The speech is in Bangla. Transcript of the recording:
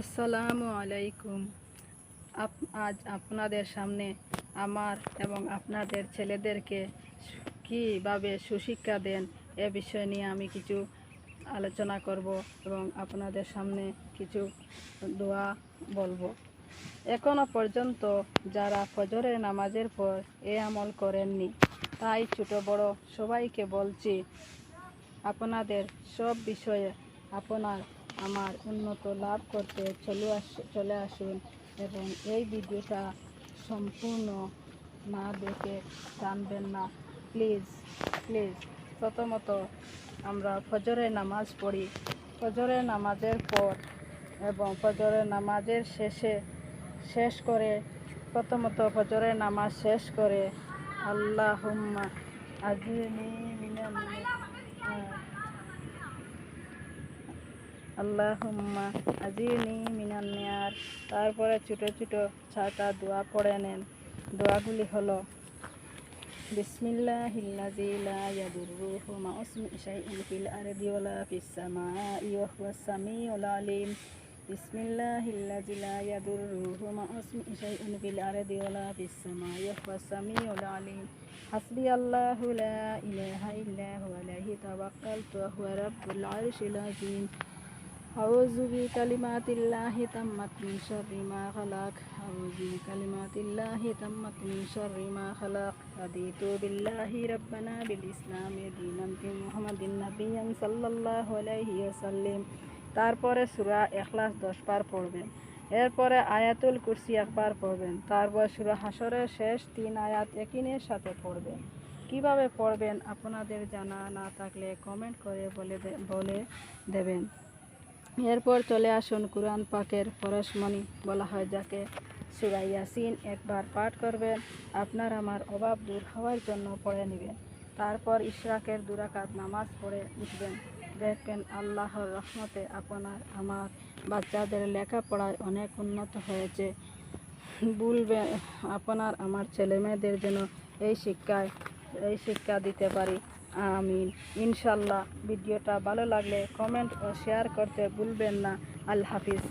আসসালামু আলাইকুম। আজ আপনাদের সামনে আমার এবং আপনাদের ছেলেদেরকে কীভাবে সুশিক্ষা দেন এ বিষয় নিয়ে আমি কিছু আলোচনা করব এবং আপনাদের সামনে কিছু দোয়া বলব। এখনও পর্যন্ত যারা ফজরের নামাজের পর এ আমল করেননি, তাই ছোট বড় সবাইকে বলছি, আপনাদের সব বিষয়ে আপনার আমার উন্নত লাভ করতে চলে আস, চলে আসুন এবং এই ভিডিওটা সম্পূর্ণ না দেখে জানবেন না। প্লিজ প্লিজ, প্রথমত আমরা ফজরের নামাজ পড়ি। ফজরের নামাজের পর এবং ফজরের নামাজের শেষে শেষ করে প্রথমত ফজরের নামাজ শেষ করে আল্লাহ হুম্মা আজিনি মিনাল আল্লাহুম্মা আজিনি মিনান নিয়ার তারপরে ছোটো ছোটো ছটা দোয়া পড়ে নেন দোয়াগুলি হলো বিসমিল্লাহিল্লাযী লা ইয়াদুররু মা ইসমি শাইইন ফিল আরদি ওয়ালা ফিস সামাই ওয়া হুয়াস সামিউল আলিম বিসমিল্লাহিল্লাযী লা ইয়াদুররু মা ইসমি শাইইন ফিল আরদি ওয়ালা ফিস সামাই ওয়া হুয়াস সামিউল আলিম حسبي الله لا إله إلا هو عليه توكلت وهو رب العرش العظيم أعوذ بكلمات الله تمت من شر ما خلق أعوذ بكلمات الله تمت من شر ما خلق رضيت بالله ربنا بالإسلام دينا بمحمد نبيا صلى الله عليه وسلم তারপরে সুরা এখলাস দশ বার পড়বেন এরপরে আয়াতুল কুরসি একবার পড়বেন তারপর সুরা হাসরের শেষ তিন আয়াত একিনের সাথে পড়বেন কিভাবে পড়বেন আপনাদের জানা না থাকলে কমেন্ট করে বলে দে- বলে দেবেন এরপর চলে আসুন কুরআন পাকের পরশমণি বলা হয়, যাকে সুরা ইয়াসিন একবার পাঠ করবেন। আপনার আমার অভাব দূর হওয়ার জন্য পড়ে নেবেন। তারপর ইশরাকের দুরাকাত নামাজ পড়ে উঠবেন। দেখবেন আল্লাহর রহমতে আপনার, আমার বাচ্চাদের লেখাপড়ায় অনেক উন্নত হয়েছে। বলবে আপনার আমার ছেলে মেয়েদের যেন এই শিক্ষায়, এই শিক্ষা দিতে পারি। আমিন। ইনশাল্লাহ ভিডিওটা ভালো লাগলে কমেন্ট ও শেয়ার করতে ভুলবেন না। আল হাফিজ।